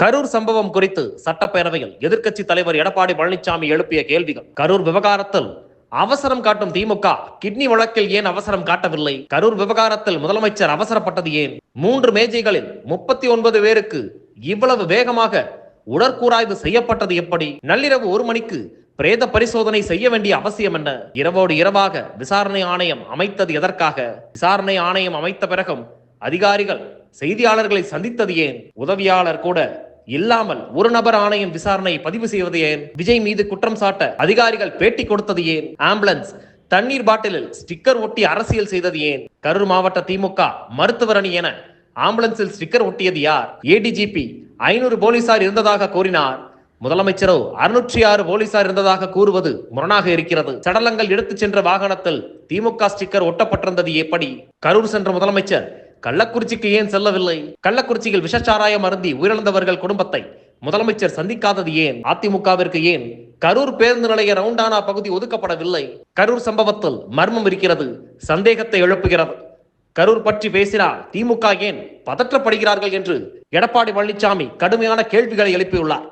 கரூர் சம்பவம் குறித்து சட்டப்பேரவையில் எதிர்க்கட்சி தலைவர் எடப்பாடி பழனிசாமி எழுப்பிய கேள்விகள். கரூர் விவகாரத்தில் அவசரம் காட்டும் திமுக கிட்னி வழக்கில் ஏன் அவசரம் காட்டவில்லை? கரூர் விவகாரத்தில் முதலமைச்சர் அவசரப்பட்டது ஏன்? மூன்று மேஜைகளில் முப்பத்தி ஒன்பது பேருக்கு இவ்வளவு வேகமாக உடற்கூராய்வு செய்யப்பட்டது எப்படி? நள்ளிரவு ஒரு மணிக்கு பிரேத பரிசோதனை செய்ய வேண்டிய அவசியம் என்ன? இரவோடு இரவாக விசாரணை ஆணையம் அமைத்தது எதற்காக? விசாரணை ஆணையம் அமைத்த பிறகும் அதிகாரிகள் செய்தியாளர்களை சந்தித்தது ஏன்? உதவியாளர் கூட இல்லாமல் ஒரு நபர் ஆணையம் விசாரணை பதிவு செய்வது ஏன்? விஜய் மீது குற்றம் சாட்ட அதிகாரிகள் பேட்டி கொடுத்தது ஏன்? ஆம்புலன்ஸ் தண்ணீர் பாட்டிலில் ஸ்டிக்கர் ஒட்டி அரசியல் செய்தது ஏன்? கரூர் மாவட்ட திமுக மருத்துவர் அணி என ஆம்புலன்ஸில் ஸ்டிக்கர் ஒட்டியது யார்? ஏடிஜிபி ஐநூறு போலீசார் இருந்ததாக கூறினார். முதலமைச்சரோ அறுநூற்றி ஆறு போலீசார் இருந்ததாக கூறுவது முரணாக இருக்கிறது. சடலங்கள் எடுத்துச் சென்ற வாகனத்தில் திமுக ஸ்டிக்கர் ஒட்டப்பட்டிருந்தது எப்படி? கரூர் சென்ற முதலமைச்சர் கள்ளக்குறிச்சிக்கு ஏன் செல்லவில்லை? கள்ளக்குறிச்சியில் விஷச்சாராயம் அருந்தி உயிரிழந்தவர்கள் குடும்பத்தை முதலமைச்சர் சந்திக்காதது ஏன்? அதிமுகவிற்கு ஏன்? கரூர் பேருந்து நிலைய ரவுண்டானா பகுதி ஒதுக்கப்படவில்லை. கரூர் சம்பவத்தில் மர்மம் இருக்கிறது சந்தேகத்தை எழுப்புகிறது. கரூர் பற்றி பேசினால் திமுக ஏன் பதற்றப்படுகிறார்கள் என்று எடப்பாடி பழனிசாமி கடுமையான கேள்விகளை எழுப்பியுள்ளார்.